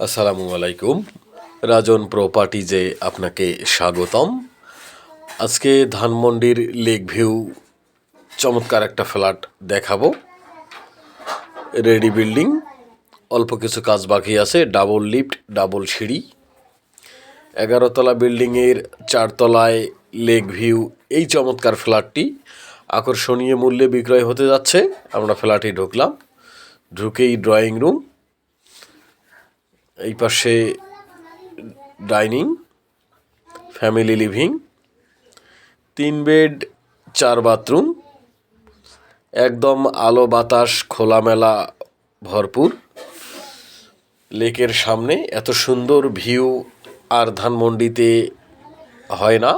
আসসালামু আলাইকুম। রাজন প্রপার্টিজে আপনাকে স্বাগতম। আজকে ধানমন্ডির লেক ভিউ চমৎকার একটা ফ্ল্যাট দেখাবো। রেডি বিল্ডিং অল্প কিছু কাজ বাকি আছে ডাবল লিফট ডাবল সিঁড়ি। এগারোতলা বিল্ডিংয়ের চারতলায় লেক ভিউ এই চমৎকার ফ্ল্যাটটি আকর্ষণীয় মূল্যে বিক্রয় হতে যাচ্ছে। আমরা ফ্ল্যাটে ঢুকলাম। ঢুকেই ড্রয়িং রুম এই পাশে ডাইনিং, ফ্যামিলি লিভিং, তিন বেড, চার বাথরুম, একদম আলো বাতাস, খোলামেলা, ভরপুর। লেকের সামনে এত সুন্দর ভিউ আর ধানমন্ডিতে হয় না।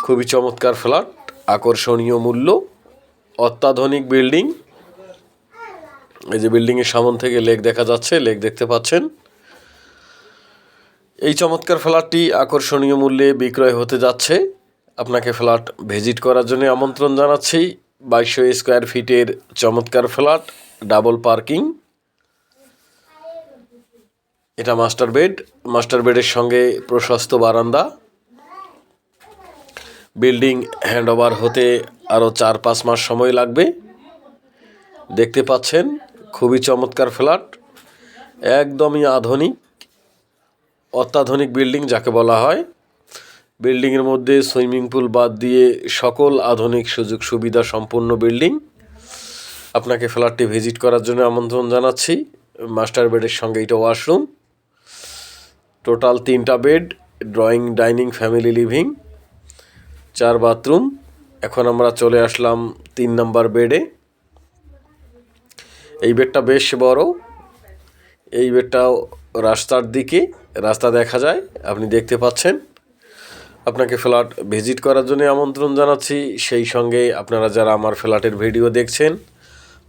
খুবই চমৎকার ফ্ল্যাট, আকর্ষণীয় মূল্য, অত্যাধুনিক বিল্ডিং এই যে বিল্ডিংয়ের সামন থেকে লেক দেখা যাচ্ছে, লেক দেখতে পাচ্ছেন। এই চমৎকার ফ্ল্যাটটি আকর্ষণীয় মূল্যে বিক্রয় হতে যাচ্ছে। আপনাকে ফ্ল্যাট ভিজিট করার জন্য আমন্ত্রণ জানাচ্ছি। বাইশশো স্কোয়ার ফিটের চমৎকার ফ্ল্যাট, ডাবল পার্কিং। এটা মাস্টার বেড, মাস্টার বেডের সঙ্গে প্রশস্ত বারান্দা। বিল্ডিং হ্যান্ডওভার হতে আরও চার পাঁচ মাস সময় লাগবে। দেখতে পাচ্ছেন, খুবই চমৎকার ফ্ল্যাট, একদমই আধুনিক, অত্যাধুনিক বিল্ডিং যাকে বলা হয়। বিল্ডিংয়ের মধ্যে সুইমিং পুল বাদ দিয়ে সকল আধুনিক সুযোগ সুবিধা সম্পন্ন বিল্ডিং। আপনাকে ফ্ল্যাটটি ভিজিট করার জন্য আমন্ত্রণ জানাচ্ছি। মাস্টার বেডের সঙ্গে এটা ওয়াশরুম। টোটাল তিনটা bed, drawing, dining, family living, চার বাথরুম। এখন আমরা চলে আসলাম তিন নাম্বার বেডে। এই বেডটা বেশ বড়। এই বেডটাও রাস্তার দিকে, রাস্তা দেখা যায়, আপনি দেখতে পাচ্ছেন। আপনাকে ফ্ল্যাট ভিজিট করার জন্য আমন্ত্রণ জানাচ্ছি। সেই সঙ্গে আপনারা যারা আমার ফ্ল্যাটের ভিডিও দেখছেন,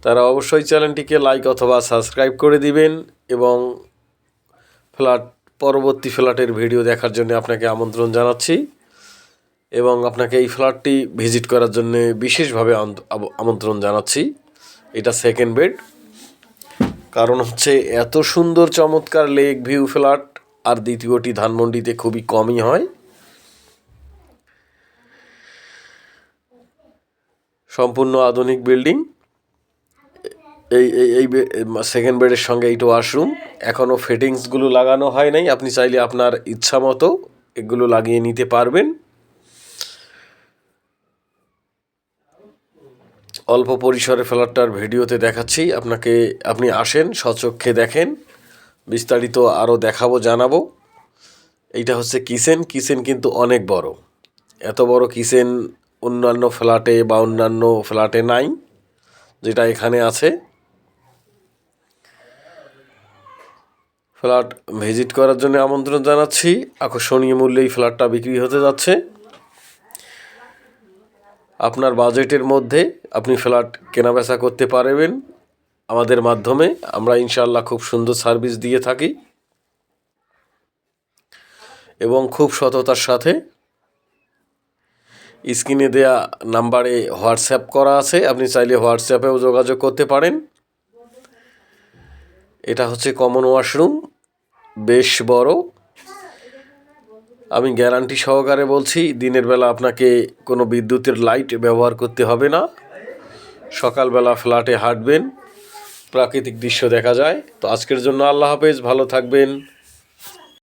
তারা অবশ্যই চ্যানেলটিকে লাইক অথবা সাবস্ক্রাইব করে দিবেন এবং ফ্ল্যাট, পরবর্তী ফ্ল্যাটের ভিডিও দেখার জন্য আপনাকে আমন্ত্রণ জানাচ্ছি এবং আপনাকে এই ফ্ল্যাটটি ভিজিট করার জন্য বিশেষভাবে আমন্ত্রণ জানাচ্ছি। এটা সেকেন্ড বেড কারণ হচ্ছে এত সুন্দর চমৎকার লেক ভিউ ফ্ল্যাট আর দ্বিতীয়টি ধানমন্ডিতে খুবই কমই হয়। সম্পূর্ণ আধুনিক বিল্ডিং। এই এই এই সেকেন্ড বেডের সঙ্গে এইটা ওয়াশরুম এখনও ফিটিংসগুলো লাগানো হয় নাই, আপনি চাইলে আপনার ইচ্ছা মতো এগুলো লাগিয়ে নিতে পারবেন। অল্প পরিসরে ফ্ল্যাটটার ভিডিওতে দেখাচ্ছি। আপনাকে, আপনি আসেন, সচক্ষে দেখেন, বিস্তারিত আরও দেখাবো, জানাব। এইটা হচ্ছে কিচেন। কিচেন কিন্তু অনেক বড়। এত বড় কিচেন অন্যান্য ফ্ল্যাটে বা অন্যান্য ফ্ল্যাটে নাই, যেটা এখানে আছে। ফ্ল্যাট ভিজিট করার জন্য আমন্ত্রণ জানাচ্ছি। আকর্ষণীয় মূল্যে এই ফ্ল্যাটটা বিক্রি হতে যাচ্ছে। আপনার বাজেটের মধ্যে আপনি ফ্ল্যাট কেনাবেচা করতে পারবেন। আমাদের মাধ্যমে আমরা ইনশাল্লাহ খুব সুন্দর সার্ভিস দিয়ে থাকি। এবং খুব সততার সাথে স্ক্রিনে দেয়া নাম্বারে হোয়াটসঅ্যাপ করা আছে। আপনি চাইলে হোয়াটসঅ্যাপেও যোগাযোগ করতে পারেন। এটা হচ্ছে কমন ওয়াশরুম, বেশ বড়। আমি গ্যারান্টি সহকারে বলছি, দিনের বেলা আপনাকে কোনো বিদ্যুতের লাইট ব্যবহার করতে হবে না। সকালবেলা ফ্ল্যাটে হাঁটবেন, প্রাকৃতিক দৃশ্য দেখা যায়। তো আজকের জন্য আল্লাহ হাফেজ, ভালো থাকবেন।